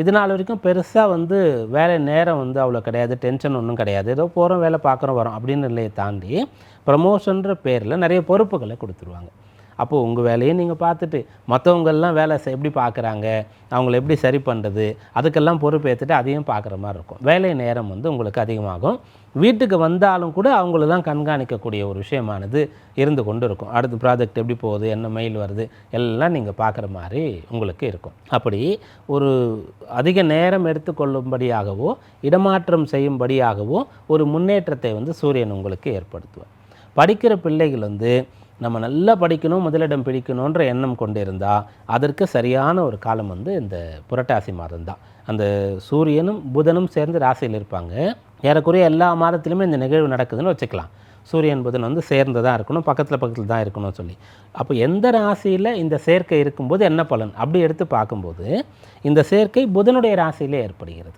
இது நாள் வரைக்கும் பெருசாக வந்து வேலை நேரம் வந்து அவ்வளோ கிடையாது டென்ஷன் ஒன்றும் கிடையாது. ஏதோ போகிறோம் வேலை பார்க்குறோம் வரோம் அப்படின்னு நிலையை தாண்டி ப்ரமோஷன்ற பேரில் நிறைய பொறுப்புகளை கொடுத்துருவாங்க. அப்போது உங்கள் வேலையை நீங்கள் பார்த்துட்டு மற்றவங்கெல்லாம் வேலை எப்படி பார்க்குறாங்க? அவங்கள எப்படி சரி பண்ணுறது அதுக்கெல்லாம் பொறுப்பேற்றுட்டு அதையும் பார்க்குற மாதிரி இருக்கும். வேலை நேரம் வந்து உங்களுக்கு அதிகமாகும். வீட்டுக்கு வந்தாலும் கூட அவங்கள தான் கண்காணிக்கக்கூடிய ஒரு விஷயமானது இருந்து கொண்டு இருக்கும். அடுத்த ப்ராஜெக்ட் எப்படி போகுது? என்ன மெயில் வருது? எல்லாம் நீங்கள் பார்க்குற மாதிரி உங்களுக்கு இருக்கும். அப்படி ஒரு அதிக நேரம் எடுத்துக்கொள்ளும்படியாகவோ இடமாற்றம் செய்யும்படியாகவோ ஒரு முன்னேற்றத்தை வந்து சூரியன் உங்களுக்கு ஏற்படுத்துவார். படிக்கிற பிள்ளைகள் வந்து நம்ம நல்லா படிக்கணும் முதலிடம் பிடிக்கணுன்ற எண்ணம் கொண்டு இருந்தால் அதற்கு சரியான ஒரு காலம் வந்து இந்த புரட்டாசி மாதம் தான் அந்த சூரியனும் புதனும் சேர்ந்து ராசியில் இருப்பாங்க. ஏறக்குறைய எல்லா மாதத்துலையுமே இந்த நிகழ்வு நடக்குதுன்னு வச்சுக்கலாம். சூரியன் புதன் வந்து சேர்ந்து தான் இருக்கணும் பக்கத்தில் பக்கத்தில் தான் இருக்கணும்னு சொல்லி. அப்போ எந்த ராசியில் இந்த சேர்க்கை இருக்கும்போது என்ன பலன்? அப்படி எடுத்து பார்க்கும்போது இந்த சேர்க்கை புதனுடைய ராசியிலே ஏற்படுகிறது.